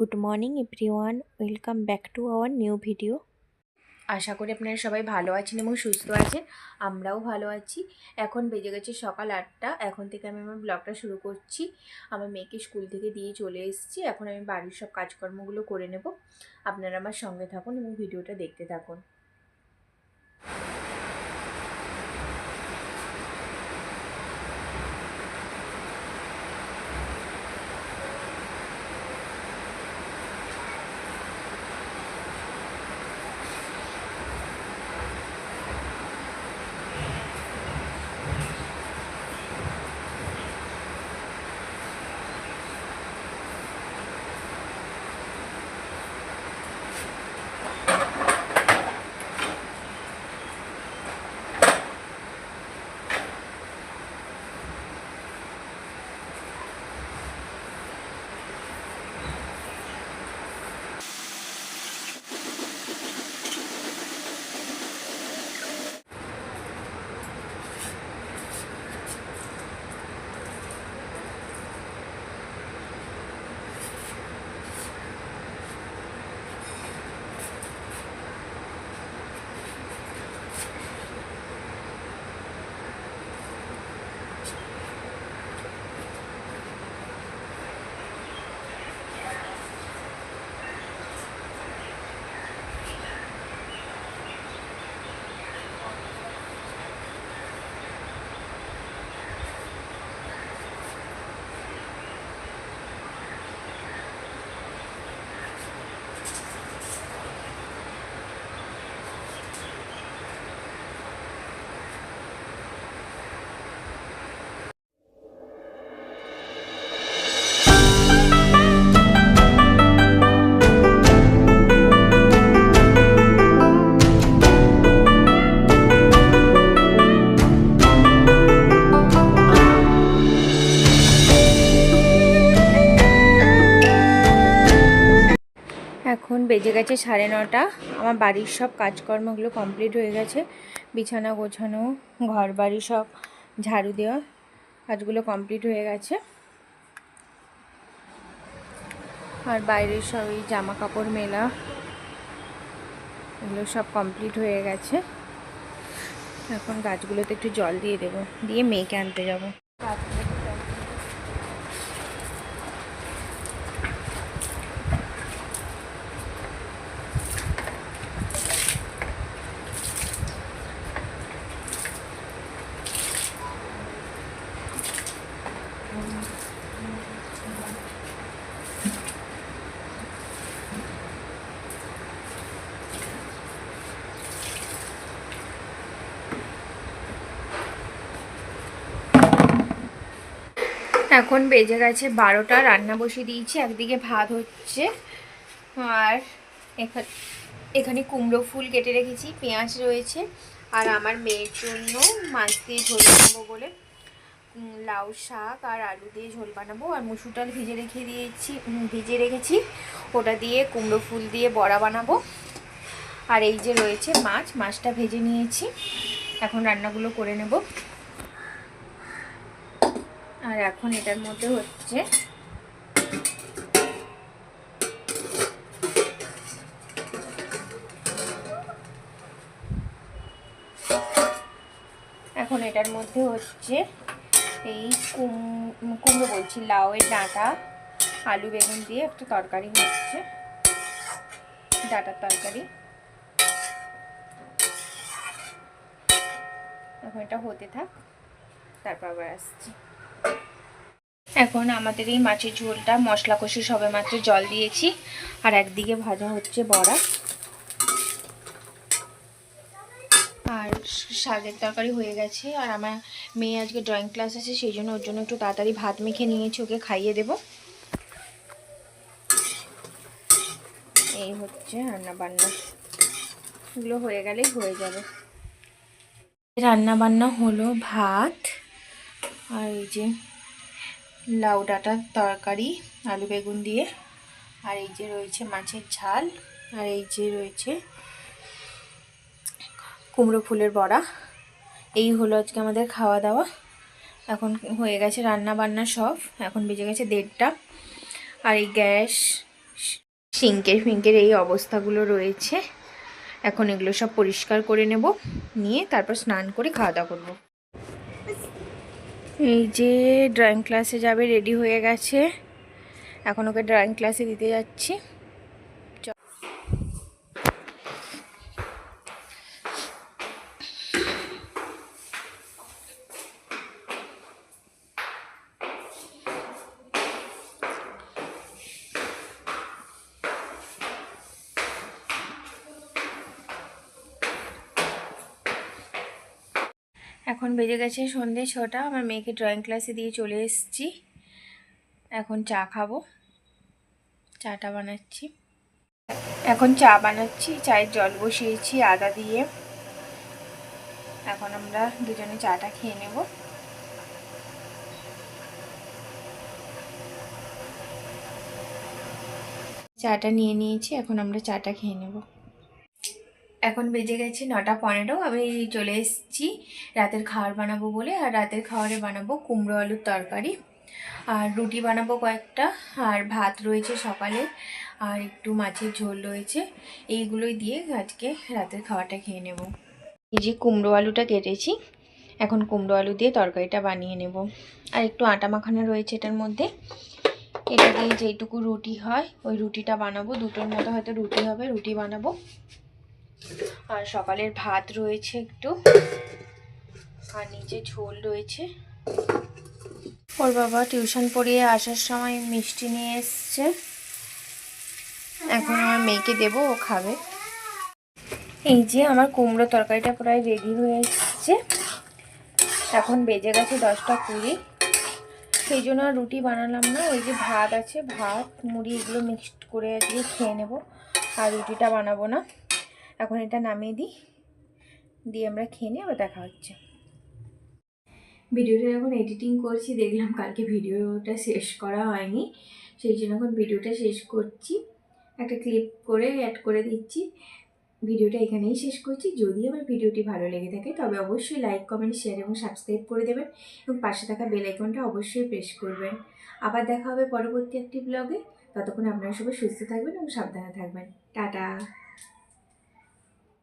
Good morning everyone, welcome back to our new video. আশা করি আপনারা সবাই ভালো আছেন এবং সুস্থ আছেন, আমরাও ভালো আছি। এখন বেজে গেছে সকাল আটটা, এখন থেকে আমি আমার ব্লগটা শুরু করছি। আমার মেয়েকে স্কুল থেকে দিয়ে চলে এসেছি, এখন আমি বাড়ির সব কাজকর্মগুলো করে নেব। আপনারা আমার সঙ্গে থাকুন এবং ভিডিওটা দেখতে থাকুন। বেজে গেছে সাড়ে নটা। আমার বাড়ির সব কাজকর্মগুলো কমপ্লিট হয়ে গেছে। বিছানা গোছানো ঘর বাড়ি সব ঝাড়ু দেওয়া কাজগুলো কমপ্লিট হয়ে গেছে। আর বাইরের সব এই জামা কাপড় মেলা এগুলো সব কমপ্লিট হয়ে গেছে। এখন গাছগুলোতে একটু জল দিয়ে দেবো, দিয়ে মেয়েকে আনতে যাব। এখন বেজে গেছে বারোটা, রান্না বসিয়ে দিয়েছি, একদিকে ভাত হচ্ছে আর এখানে কুমড়ো ফুল কেটে রেখেছি, পেঁয়াজ রয়েছে আর আমার মেয়ের জন্য মাছ দিয়ে ঝোল বানাবো বলে লাউ শাক আর আলু দিয়ে ঝোল বানাবো আর মুসুর ডাল ভিজে রেখে দিয়েছি ভিজে রেখেছি, ওটা দিয়ে কুমড়ো ফুল দিয়ে বড়া বানাবো। আর এই যে রয়েছে মাছ, মাছটা ভেজে নিয়েছি, এখন রান্নাগুলো করে নেব। আর এখন এটার মধ্যে হচ্ছে এখন এটার মধ্যে হচ্ছে এই কুম- কুমড়ো বলছি, লাউয়ের ডাঁটা, আলু বেগুন দিয়ে একটা তরকারি হচ্ছে, ডাঁটার তরকারি। এখন এটা হতে থাক, তারপর আবার আসছি। এখন আমাদের এই মাছের ঝোলটা, মশলা কষে সবে মাত্র জল দিয়েছি। আর একদিকে ভাজা হচ্ছে বড়া। আর শাকের তরকারি হয়ে গেছে। আর আমার মেয়ে আজকে ড্রয়িং ক্লাস আছে, সেই জন্য ওর জন্য একটু তাড়াতাড়ি ভাত মেখে নিয়েছি, ওকে খাইয়ে দেব। এই হচ্ছে রান্না বান্না এগুলো হয়ে গেলেই হয়ে যাবে। রান্না বান্না হলো ভাত। আর এই যে লাউ ডাঁটার তরকারি, আলু বেগুন দিয়ে। আর এই যে রয়েছে মাছের ঝাল, আর এই যে রয়েছে কুমড়ো ফুলের বড়া। এই হলো আজকে আমাদের খাওয়া দাওয়া। এখন হয়ে গেছে রান্না বান্না সব। এখন বেজে গেছে দেড়টা। আর এই গ্যাস, সিঙ্কের ফিঙ্কের এই অবস্থাগুলো রয়েছে। এখন এগুলো সব পরিষ্কার করে নেব। নিয়ে তারপর স্নান করে খাওয়া দাওয়া করব। এই যে ড্রয়িং ক্লাসে যাবে রেডি হয়ে গেছে। এখন ওকে ড্রয়িং ক্লাসে দিতে যাচ্ছি। এখন বেজে গেছে সন্ধে ছটা। আমার মেয়েকে ড্রয়িং ক্লাসে দিয়ে চলে এসেছি। এখন চা খাব। চাটা বানাচ্ছি। এখন চা বানাচ্ছি, চায়ের জল বসিয়েছি আদা দিয়ে। এখন আমরা দুজনে চাটা খেয়ে নেব। চাটা নিয়ে নিয়েছি, এখন আমরা চাটা খেয়ে নেব। এখন বেজে গেছে নটা পনেরো, আমি চলে এসেছি। রাতের খাবার বানাবো বলে, আর রাতের খাবারে বানাবো কুমড়ো আলুর তরকারি, আর রুটি বানাবো কয়েকটা, আর ভাত রয়েছে সকালে, আর একটু মাছের ঝোল রয়েছে। এইগুলোই দিয়ে আজকে রাতের খাওয়াটা খেয়ে নেব। এই যে কুমড়ো আলুটা কেটেছি, এখন কুমড়ো আলু দিয়ে তরকারিটা বানিয়ে নেব। আর একটু আটা মাখানো রয়েছে এটার মধ্যে। এটা দিয়ে যেটুকু রুটি হয়, ওই রুটিটা বানাবো। দুটোর মতো হয়তো রুটি হবে, রুটি বানাবো। আর সকালের ভাত রয়েছে একটু। আর নিচে ঝোল রয়েছে। ওর বাবা টিউশন পড়িয়ে আসার সময় মিষ্টি নিয়ে এসছে। এখন আমার মেয়েকে দেবো, ও খাবে। এই যে আমার কুমড়ো তরকারিটা প্রায় রেডি হয়ে এসছে। এখন বেজে গেছে দশটা কুড়ি। সেই জন্য আর রুটি বানালাম না, ওই যে ভাত আছে, ভাত, মুড়ি এগুলো মিক্সড করে আজকে খেয়ে নেব। আর রুটিটা বানাবো না। এখন এটা নামিয়ে দিই। দিয়ে আমরা খেয়ে নিয়ে আবার দেখা হচ্ছে। ভিডিওটা যখন এডিটিং করছি, দেখলাম কালকে ভিডিওটা শেষ করা হয়নি। সেই জন্য এখন ভিডিওটা শেষ করছি। একটা ক্লিপ করে অ্যাড করে দিচ্ছি। ভিডিওটা এখানেই শেষ করছি। যদি আমার ভিডিওটি ভালো লেগে থাকে, তবে অবশ্যই লাইক কমেন্ট শেয়ার এবং সাবস্ক্রাইব করে দেবেন এবং পাশে থাকা বেল আইকনটা অবশ্যই প্রেস করবেন। আবার দেখা হবে পরবর্তী একটি ব্লগে ততক্ষণ আপনারা সবাই সুস্থ থাকবেন এবং সাবধানে থাকবেন। টাটা!